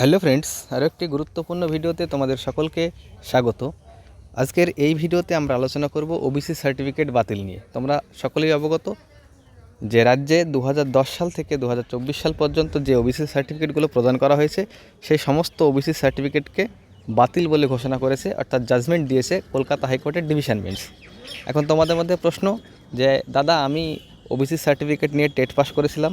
Hello friends, আরও একটি গুরুত্বপূর্ণ ভিডিওতে তোমাদের সকলকে স্বাগত। আজকের এই ভিডিওতে আমরা আলোচনা করব ওবিসি সার্টিফিকেট বাতিল নিয়ে। তোমরা সকলেই অবগত যে রাজ্যে দু হাজার দশ সাল থেকে দু হাজার চব্বিশ সাল পর্যন্ত যে ওবিসি সার্টিফিকেটগুলো প্রদান করা হয়েছে, সেই সমস্ত ওবিসি সার্টিফিকেটকে বাতিল বলে ঘোষণা করেছে, অর্থাৎ জাজমেন্ট দিয়েছে কলকাতা হাইকোর্টের ডিভিশন বেঞ্চ। এখন তোমাদের মধ্যে প্রশ্ন যে, দাদা, আমি ওবিসি সার্টিফিকেট নিয়ে টেট পাস করেছিলাম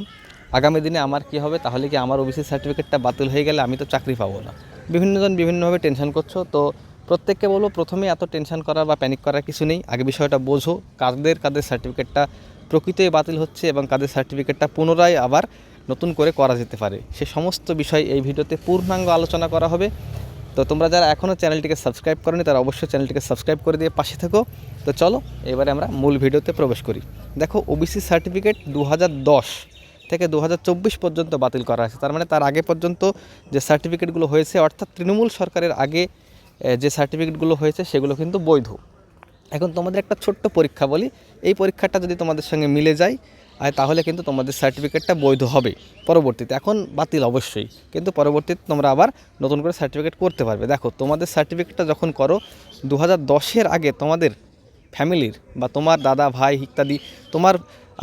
আগামী দিনে আমার কি হবে, তাহলে কি আমার ওবিসি সার্টিফিকেটটা বাতিল হয়ে গেলে আমি তো চাকরি পাবো না। বিভিন্নজন বিভিন্নভাবে টেনশন করছ, তো প্রত্যেককে বলব প্রথমে এত টেনশন করা বা প্যানিক করার কিছু নেই, আগে বিষয়টা বোঝো কাদের কাদের সার্টিফিকেটটা প্রকৃতই বাতিল হচ্ছে এবং কাদের সার্টিফিকেটটা পুনরায় আবার নতুন করে করা যেতে পারে। সে সমস্ত বিষয় এই ভিডিওতে পূর্ণাঙ্গ আলোচনা করা হবে। তো তোমরা যারা এখনও চ্যানেলটিকে সাবস্ক্রাইব করনি, তারা অবশ্যই চ্যানেলটিকে সাবস্ক্রাইব করে দিয়ে পাশে থেকো। তো চলো, এবারে আমরা মূল ভিডিওতে প্রবেশ করি। দেখো ওবিসি সার্টিফিকেট দু হাজার দশ থেকে দু হাজার চব্বিশ পর্যন্ত বাতিল করা হয়েছে। তার মানে তার আগে পর্যন্ত যে সার্টিফিকেটগুলো হয়েছে, অর্থাৎ তৃণমূল সরকারের আগে যে সার্টিফিকেটগুলো হয়েছে সেগুলো কিন্তু বৈধ। এখন তোমাদের একটা ছোট্ট পরীক্ষা বলি। এই পরীক্ষাটা যদি তোমাদের সঙ্গে মিলে যায় আর তাহলে কিন্তু তোমাদের সার্টিফিকেটটা বৈধ হবে পরবর্তীতে। এখন বাতিল অবশ্যই, কিন্তু পরবর্তীতে তোমরা আবার নতুন করে সার্টিফিকেট করতে পারবে। দেখো, তোমাদের সার্টিফিকেটটা যখন করো দু হাজার আগে তোমাদের ফ্যামিলির বা তোমার দাদা, ভাই ইত্যাদি, তোমার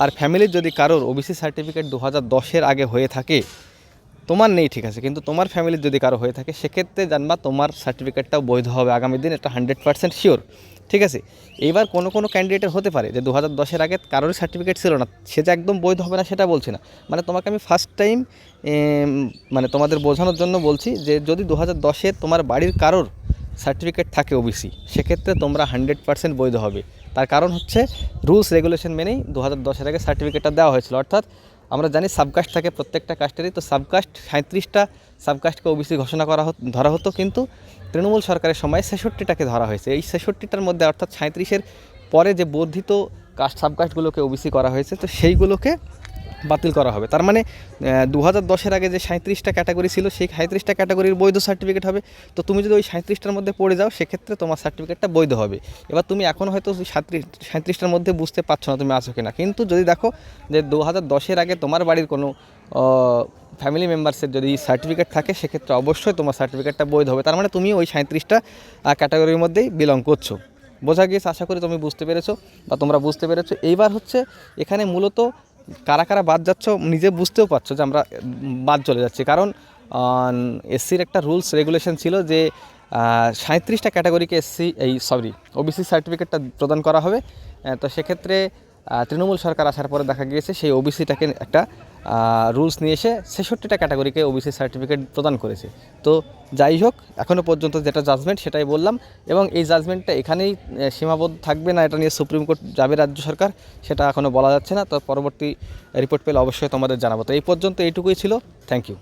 আর ফ্যামিলির যদি কারোর ওবিসি সার্টিফিকেট দু হাজার দশের আগে হয়ে থাকে, তোমার নেই ঠিক আছে, কিন্তু তোমার ফ্যামিলির যদি কারও হয়ে থাকে, সেক্ষেত্রে জানবা তোমার সার্টিফিকেটটাও বৈধ হবে আগামী দিন, এটা হান্ড্রেড পার্সেন্ট শিওর ঠিক আছে? এইবার কোনো কোনো ক্যান্ডিডেটের হতে পারে যে দু হাজার দশের আগে কারোর সার্টিফিকেট ছিল না, সে যে একদম বৈধ হবে না সেটা বলছি না। মানে তোমাকে আমি ফার্স্ট টাইম মানে তোমাদের বোঝানোর জন্য বলছি যে যদি দু হাজার দশে তোমার বাড়ির কারোর সার্টিফিকেট থাকে ওবিসি সেক্ষেত্রে তোমরা হান্ড্রেড পার্সেন্ট বৈধ হবে। তার কারণ হচ্ছে রুলস, রেগুলেশন মেনেই দু হাজার দশের আগে সার্টিফিকেটটা দেওয়া হয়েছিল। অর্থাৎ আমরা জানি সাবকাস্ট থাকে প্রত্যেকটা কাস্টেরই, তো সাবকাস্ট সাঁত্রিশটা সাবকাস্টকে ওবিসি ঘোষণা করা হতো ধরা হতো, কিন্তু তৃণমূল সরকারের সময় ছেষট্টিটাকে ধরা হয়েছে। এই ছেষট্টিটার মধ্যে অর্থাৎ সাঁত্রিশের পরে যে বর্ধিত কাস্ট সাবকাস্টগুলোকে ওবিসি করা হয়েছে, তো সেইগুলোকে বাতিল করা হবে। তার মানে দু হাজার দশের আগে যে সাঁত্রিশটা ক্যাটাগরি ছিল, সেই সাঁত্রিশটা ক্যাটাগরির বৈধ সার্টিফিকেট হবে। তো তুমি যদি ওই সাঁত্রিশটার মধ্যে পড়ে যাও, সেক্ষেত্রে তোমার সার্টিফিকেটটা বৈধ হবে। এবার তুমি এখন হয়তো সাঁত্রিশ সাঁত্রিশটার মধ্যে বুঝতে পারছ না তুমি আছো কিনা। কিন্তু যদি দেখো যে দু হাজার দশের আগে তোমার বাড়ির কোনো ফ্যামিলি মেম্বার্সের যদি সার্টিফিকেট থাকে, সেক্ষেত্রে অবশ্যই তোমার সার্টিফিকেটটা বৈধ হবে। তার মানে তুমি ওই সাঁত্রিশটা ক্যাটাগরির মধ্যেই বিলং করছ। বোঝা গিয়েছে? আশা করি তুমি বুঝতে পেরেছ বা তোমরা বুঝতে পেরেছ। এইবার হচ্ছে, এখানে মূলত কারা কারা বাদ যাচ্ছ নিজে বুঝতেও পারছ যে আমরা বাদ চলে যাচ্ছি। কারণ এসসির একটা রুলস, রেগুলেশন ছিল যে সাঁত্রিশটা ক্যাটাগরিকে এসসি, এই, সরি, ওবিসি সার্টিফিকেটটা প্রদান করা হবে। তো সেক্ষেত্রে তৃণমূল সরকার আসার পরে দেখা গিয়েছে সেই ওবিসিটাকে একটা রুলস নিয়ে এসে ছেষট্টিটা ক্যাটাগরিকে ওবিসি সার্টিফিকেট প্রদান করেছে। তো যাই হোক এখনও পর্যন্ত যেটা জাজমেন্ট সেটাই বললাম এবং এই জাজমেন্টটা এখানেই সীমাবদ্ধ থাকবে না, এটা নিয়ে সুপ্রিম কোর্ট যাবে রাজ্য সরকার, সেটা এখনও বলা যাচ্ছে না। তো পরবর্তী রিপোর্ট পেলে অবশ্যই তোমাদের জানাব। তো এই পর্যন্ত এইটুকুই ছিল। Thank you